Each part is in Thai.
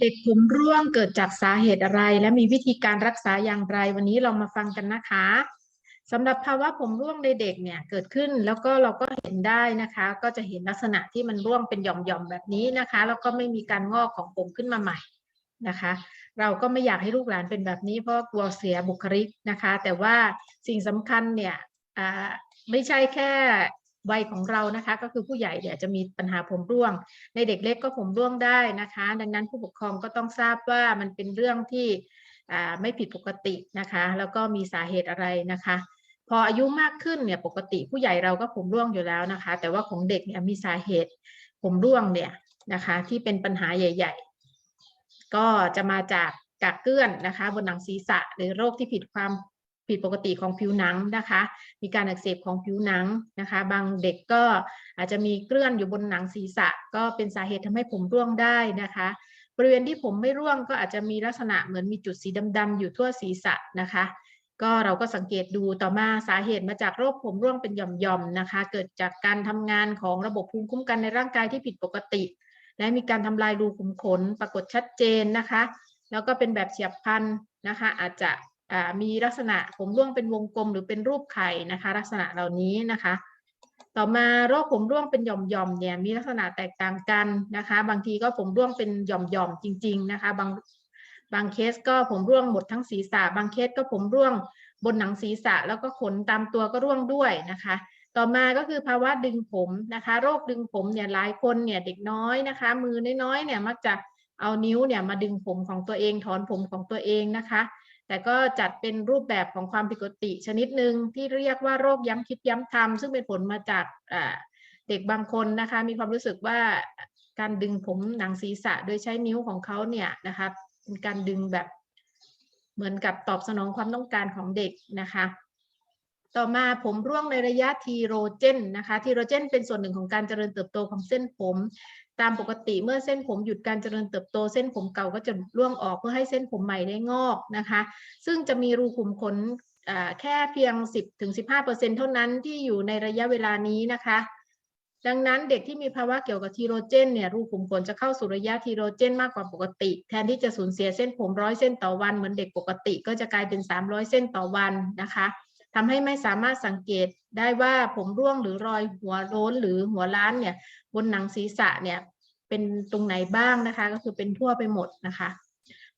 เด็กผมร่วงเกิดจากสาเหตุอะไร และมีวิธีการรักษาอย่างไร วันนี้เรามาฟังกันนะคะสำหรับภาวะผมร่วงในเด็กเนี่ยเกิดขึ้นแล้วก็เราก็เห็นได้นะคะ ก็จะเห็นลักษณะที่มันร่วงเป็นหย่อมๆแบบนี้นะคะ แล้วก็ไม่มีการงอกของผมขึ้นมาใหม่นะคะ เราก็ไม่อยากให้ลูกหลานเป็นแบบนี้เพราะกลัวเสียบุคลิกนะคะ แต่ว่าสิ่งสำคัญเนี่ยอ่าไม่ใช่แค่ วัยของเรานะคะ ก็คือผู้ใหญ่เนี่ยจะมีปัญหาผมร่วง ในเด็กเล็กก็ผมร่วงได้นะคะ ดังนั้นผู้ปกครองก็ต้องทราบว่ามันเป็นเรื่องที่ไม่ผิดปกตินะคะ แล้วก็มีสาเหตุอะไรนะคะ พออายุมากขึ้นเนี่ยปกติผู้ใหญ่เราก็ผมร่วงอยู่แล้วนะคะ แต่ว่าของเด็กเนี่ยมีสาเหตุผมร่วงเนี่ยนะคะ ที่เป็นปัญหาใหญ่ ๆ ก็จะมาจากกากเกลื่อนนะคะ บนหนังศีรษะหรือโรคที่ผิดความ ผิดปกติของผิวหนังนะคะ มีการอักเสบของผิวหนังนะคะ บางเด็กก็อาจจะมีเกลื่อนอยู่บนหนังศีรษะ ก็เป็นสาเหตุทำให้ผมร่วงได้นะคะ บริเวณที่ผมไม่ร่วงก็อาจจะมีลักษณะเหมือนมีจุดสีดำๆอยู่ทั่วศีรษะนะคะ ก็เราก็สังเกตดูต่อมาสาเหตุมาจากโรคผมร่วงเป็นหย่อมๆนะคะ เกิดจากการทำงานของระบบภูมิคุ้มกันในร่างกายที่ผิดปกติ และมีการทำลายรูขุมขนปรากฏชัดเจนนะคะ แล้วก็เป็นแบบเฉียบพลันนะคะ อาจจะ มีลักษณะผมร่วงเป็นวงกลมหรือเป็นรูปไข่นะคะ ลักษณะเหล่านี้นะคะ ต่อมาโรคผมร่วงเป็นหย่อมๆเนี่ยมีลักษณะแตกต่างกันนะคะ บางทีก็ผมร่วงเป็นหย่อมๆจริง ๆนะคะ บางบางเคสก็ผมร่วงหมดทั้งศีรษะ บางเคสก็ผมร่วงบนหนังศีรษะ แล้วก็ขนตามตัวก็ร่วงด้วยนะคะ ต่อมาก็คือภาวะดึงผมนะคะ โรคดึงผมเนี่ยหลายคนเนี่ยเด็กน้อยนะคะ มือน้อยๆเนี่ยมักจะเอานิ้วเนี่ยมาดึงผมของตัวเองถอนผมของตัวเองนะคะ แต่ก็จัดเป็นรูปแบบของความผิดปกติชนิดหนึ่งที่เรียกว่าโรคย้ำคิดย้ำทำซึ่งเป็นผลมาจากเด็กบางคนนะคะมีความรู้สึกว่าการดึงผมหนังศีรษะโดยใช้นิ้วของเขาเนี่ยนะคะเป็นการดึงแบบเหมือนกับตอบสนองความต้องการของเด็กนะคะต่อมาผมร่วงในระยะทีโรเจนนะคะทีโรเจนเป็นส่วนหนึ่งของการเจริญเติบโตของเส้นผม ตามปกติเมื่อเส้นผมหยุดการเจริญเติบโต เส้นผมเก่าก็จะร่วงออกเพื่อให้เส้นผมใหม่ได้งอกนะคะ ซึ่งจะมีรูขุมขนแค่เพียง 10-15%เท่านั้นที่อยู่ในระยะเวลานี้นะคะ ดังนั้นเด็กที่มีภาวะเกี่ยวกับทีโรเจนเนี่ยรูขุมขนจะเข้าสู่ระยะทีโรเจนมากกว่าปกติ แทนที่จะสูญเสียเส้นผมร้อยเส้นต่อวันเหมือนเด็กปกติ ก็จะกลายเป็น 300 เส้นต่อวันนะคะ ทำให้ไม่สามารถสังเกตได้ว่าผมร่วงหรือรอยหัวโล้นหรือหัวล้านเนี่ยบนหนังศีรษะเนี่ยเป็นตรงไหนบ้างนะคะ ก็คือเป็นทั่วไปหมดนะคะ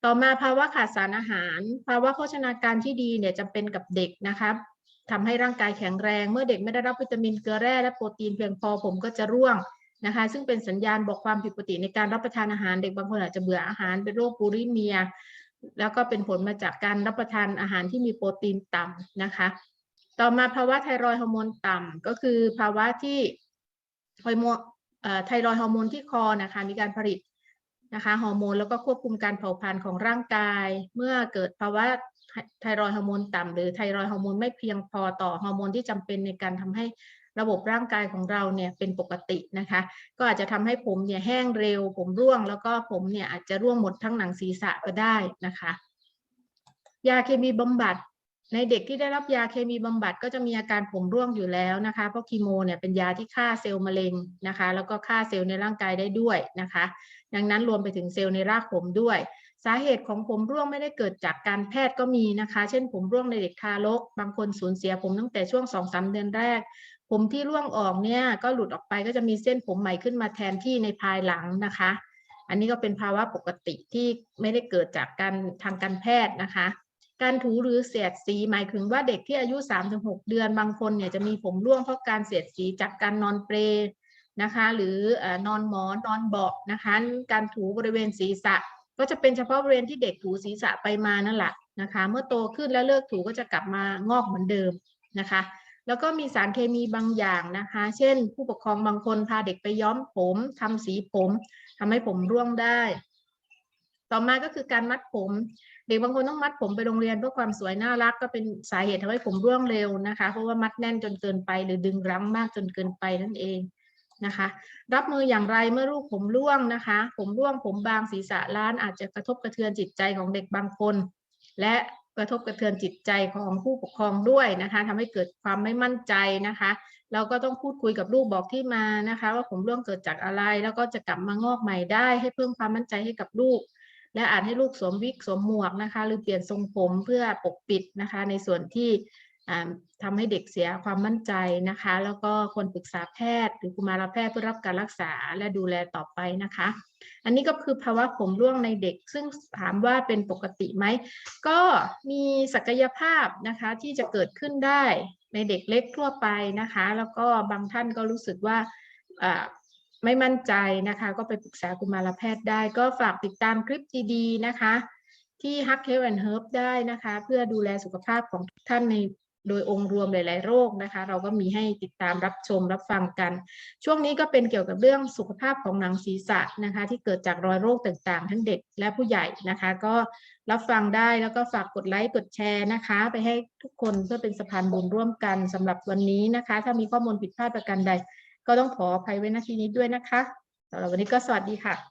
ต่อมาภาวะขาดสารอาหาร ภาวะโภชนาการที่ดีเนี่ยจำเป็นกับเด็กนะคะทำให้ร่างกายแข็งแรง เมื่อเด็กไม่ได้รับวิตามินเกลือแร่และโปรตีนเพียงพอผมก็จะร่วงนะคะ ซึ่งเป็นสัญญาณบอกความผิดปกติในการรับประทานอาหาร เด็กบางคนอาจจะเบื่ออาหารเป็นโรคบูริเมีย แล้วก็เป็นผลมาจากการรับประทานอาหารที่มีโปรตีนต่ำนะคะ ต่อมาภาวะไทรอยฮอร์โมนต่ำก็คือภาวะที่ฮอร์โมนไทรอยฮอร์โมนที่คอนะคะมีการผลิตนะคะฮอร์โมนแล้วก็ควบคุมการเผาผลาญของร่างกาย เมื่อเกิดภาวะไทรอยฮอร์โมนต่ำหรือไทรอยฮอร์โมนไม่เพียงพอต่อฮอร์โมนที่จำเป็นในการทำให้ ระบบร่างกายของเราเนี่ยเป็นปกตินะคะ ก็อาจจะทำให้ผมเนี่ยแห้งเร็ว ผมร่วง แล้วก็ผมเนี่ยอาจจะร่วงหมดทั้งหนังศีรษะก็ได้นะคะ ยาเคมีบำบัดในเด็กที่ได้รับยาเคมีบำบัดก็จะมีอาการผมร่วงอยู่แล้วนะคะ เพราะคีโมเนี่ยเป็นยาที่ฆ่าเซลล์มะเร็งนะคะ แล้วก็ฆ่าเซลล์ในร่างกายได้ด้วยนะคะ ดังนั้นรวมไปถึงเซลล์ในรากผมด้วย สาเหตุของผมร่วงไม่ได้เกิดจากการแพทย์ก็มีนะคะ เช่นผมร่วงในเด็กทารก บางคนสูญเสียผมตั้งแต่ช่วงสองสาเดือนแรก ผมที่ร่วงออกเนี่ยก็หลุดออกไปก็จะมีเส้นผมใหม่ขึ้นมาแทนที่ในภายหลังนะคะ อันนี้ก็เป็นภาวะปกติที่ไม่ได้เกิดจากการทางการแพทย์นะคะ การถูหรือเสียดสีหมายถึงว่าเด็กที่อายุ 3-6 เดือนบางคนเนี่ยจะมีผมร่วงเพราะการเสียดสีจากการนอนเปรนะคะหรือนอนหมอนนอนเบาะนะคะการถูบริเวณศีรษะ ก็จะเป็นเฉพาะบริเวณที่เด็กถูศีรษะไปมานั่นแหละนะคะ เมื่อโตขึ้นแล้วเลิกถูก็จะกลับมางอกเหมือนเดิมนะคะ แล้วก็มีสารเคมีบางอย่างนะคะ เช่น ผู้ปกครองบางคนพาเด็กไปย้อมผมทำสีผมทำให้ผมร่วงได้ ต่อมาก็คือการมัดผม เด็กบางคนต้องมัดผมไปโรงเรียนเพื่อความสวยน่ารักก็เป็นสาเหตุทำให้ผมร่วงเร็วนะคะ เพราะว่ามัดแน่นจนเกินไปหรือดึงรั้งมากจนเกินไปนั่นเองนะคะ รับมืออย่างไรเมื่อลูกผมร่วงนะคะ ผมร่วงผมบางศีรษะล้านอาจจะกระทบกระเทือนจิตใจของเด็กบางคน และ ระทบกระเทือนจิตใจของผู้ปกครองด้วยนะคะทำให้เกิดความไม่มั่นใจนะคะเราก็ต้องพูดคุยกับลูกบอกที่มานะคะ ว่าผมร่วงเกิดจากอะไร แล้วก็จะกลับมางอกใหม่ได้ให้เพิ่มความมั่นใจให้กับลูก และอาจให้ลูกสวมวิกสวมหมวกนะคะ หรือเปลี่ยนทรงผมเพื่อปกปิดนะคะ ในส่วนที่ ทำให้เด็กเสียความมั่นใจนะคะ แล้วก็ควรปรึกษาแพทย์ หรือกุมารแพทย์เพื่อรับการรักษาและดูแลต่อไปนะคะ อันนี้ก็คือภาวะผมร่วงในเด็ก ซึ่งถามว่าเป็นปกติไหม ก็มีศักยภาพนะคะที่จะเกิดขึ้นได้ในเด็กเล็กทั่วไปนะคะ แล้วก็บางท่านก็รู้สึกว่าไม่มั่นใจนะคะ ก็ไปปรึกษากุมารแพทย์ได้ ก็ฝากติดตามคลิปดีๆนะคะ ที่ Hug Health and Herb ได้นะคะ เพื่อดูแลสุขภาพของท่านใน โดยองค์รวมหลาย ๆ โรคนะคะ เราก็มีให้ติดตามรับชมรับฟังกัน ช่วงนี้ก็เป็นเกี่ยวกับเรื่องสุขภาพของหนังศีรษะนะคะ ที่เกิดจากรอยโรคต่างๆ ทั้งเด็กและผู้ใหญ่นะคะ ก็รับฟังได้แล้วก็ฝากกดไลค์กดแชร์นะคะ ไปให้ทุกคนเพื่อเป็นสะพานบุญร่วมกันสำหรับวันนี้นะคะ ถ้ามีข้อมูลผิดพลาดประการใด ก็ต้องขออภัยไว้ณที่นี้ด้วยนะคะสำหรับวันนี้ก็สวัสดีค่ะ